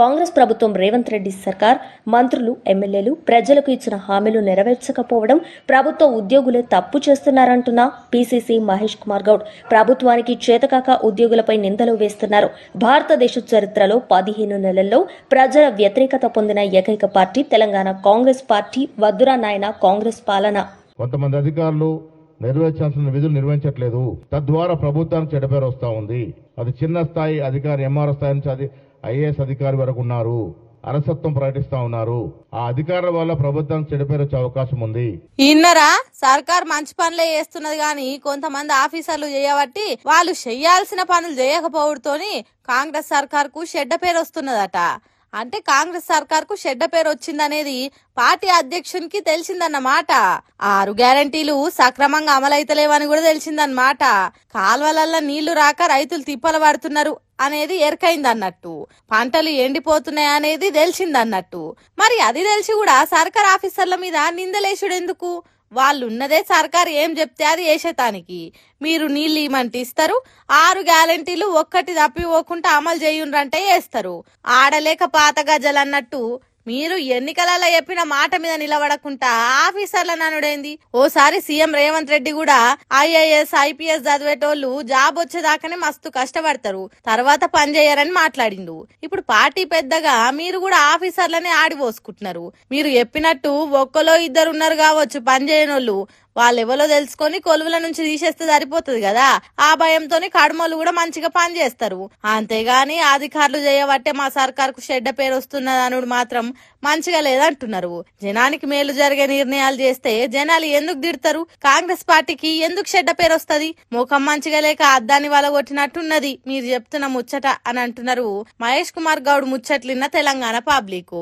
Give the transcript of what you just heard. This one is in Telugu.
కాంగ్రెస్ ప్రభుత్వం రేవంత్ రెడ్డి సర్కార్ మంత్రులు ఎమ్మెల్యేలు ప్రజలకు ఇచ్చిన హామీలు నెరవేర్చకపోవడం ప్రభుత్వ ఉద్యోగులే తప్పు చేస్తున్నారంటున్న పీసీసీ మహేష్ కుమార్ గౌడ్. ప్రభుత్వానికి చేతకాక ఉద్యోగులపై నిందలు వేస్తున్నారు. భారతదేశ చరిత్రలో పదిహేను నెలల్లో ప్రజల వ్యతిరేకత పొందిన ఏకైక పార్టీ తెలంగాణ కాంగ్రెస్ పార్టీ వద్దురా నాయన కాంగ్రెస్ పాలన. కొంతమంది అధికారులు నెరవేర్చాల్సిన విధులు నిర్వహించట్లేదు. తద్వారా ప్రభుత్వానికి చెడపేరు వస్తూ ఉంది. అది చిన్న స్థాయి అధికారి ఎంఆర్ఓ స్థాయి నుంచి ఐఏఎస్ అధికారి వరకు ఉన్నారు. అరసత్వం ప్రకటిస్తా ఉన్నారు. ఆ అధికారుల వల్ల ప్రభుత్వం చెడ్డ వచ్చే అవకాశం ఉంది. ఇన్నరా? సర్కార్ మంచి పనులే చేస్తున్నది గాని కొంతమంది ఆఫీసర్లు చేయబట్టి వాళ్ళు చెయ్యాల్సిన పనులు చేయకపోవడంతోని కాంగ్రెస్ సర్కార్కు చెడ్డ పేరు వస్తున్నదట అంటే కాంగ్రెస్ సర్కార్కు చెడ్డ పేరు వచ్చిందనేది పార్టీ అధ్యక్షునికి తెలిసిందన్నమాట. ఆరు గ్యారంటీలు సక్రమంగా అమలైతలేవని కూడా తెలిసిందన్నమాట. కాల్వలల్లో నీళ్ళు రాక రైతులు తిప్పలు పడుతున్నారు అనేది ఎరకైందన్నట్టు పంటలు ఎండిపోతున్నాయి అనేది తెలిసిందన్నట్టు. మరి అది తెలిసి కూడా సర్కార్ ఆఫీసర్ల మీద నిందలేసుడు ఎందుకు వాళ్ళు ఉన్నదే సర్కార్ ఏం చెప్తే అది వేసేతానికి మీరు నీళ్ళు ఇవ్వమంటే ఇస్తారు ఆరు గ్యారంటీలు ఒక్కటి తప్పిపోకుండా అమలు చేయుండ్రంటే వేస్తారు ఆడలేక పాత గజలు అన్నట్టు మీరు ఎన్నికలలో చెప్పిన మాట మీద నిలబడకుండా ఆఫీసర్ల ననుడేంది ఓసారి సీఎం రేవంత్ రెడ్డి కూడా ఐఏఎస్ ఐపీఎస్ చదివేటోళ్ళు జాబ్ వచ్చేదాకానే మస్తు కష్టపడతారు. తర్వాత పనిచేయరని మాట్లాడిండు. ఇప్పుడు పార్టీ పెద్దగా మీరు కూడా ఆఫీసర్లనే ఆడిపోసుకుంటున్నారు. మీరు చెప్పినట్టు ఒక్కలో ఇద్దరు ఉన్నారు కావచ్చు పని వాళ్ళు ఎవరో తెలుసుకొని కొలువుల నుంచి తీసేస్తే సరిపోతుంది కదా. ఆ భయంతోని కడుమలు కూడా మంచిగా పని చేస్తారు అంతేగాని అధికారులు చేయబట్టే మా సర్కార్కు చెడ్డ పేరు వస్తున్నదనుడు మాత్రం మంచిగా లేదంటున్నారు. జనానికి మేలు జరిగే నిర్ణయాలు చేస్తే జనాలు ఎందుకు తిడతారు? కాంగ్రెస్ పార్టీకి ఎందుకు చెడ్డ పేరు వస్తది? ముఖం మంచిగా లేక అద్దాన్ని వల కొట్టినట్టున్నది మీరు చెప్తున్న ముచ్చట అని అంటున్నారు మహేష్ కుమార్ గౌడ్ ముచ్చట్లిన్న తెలంగాణ పబ్లిక్.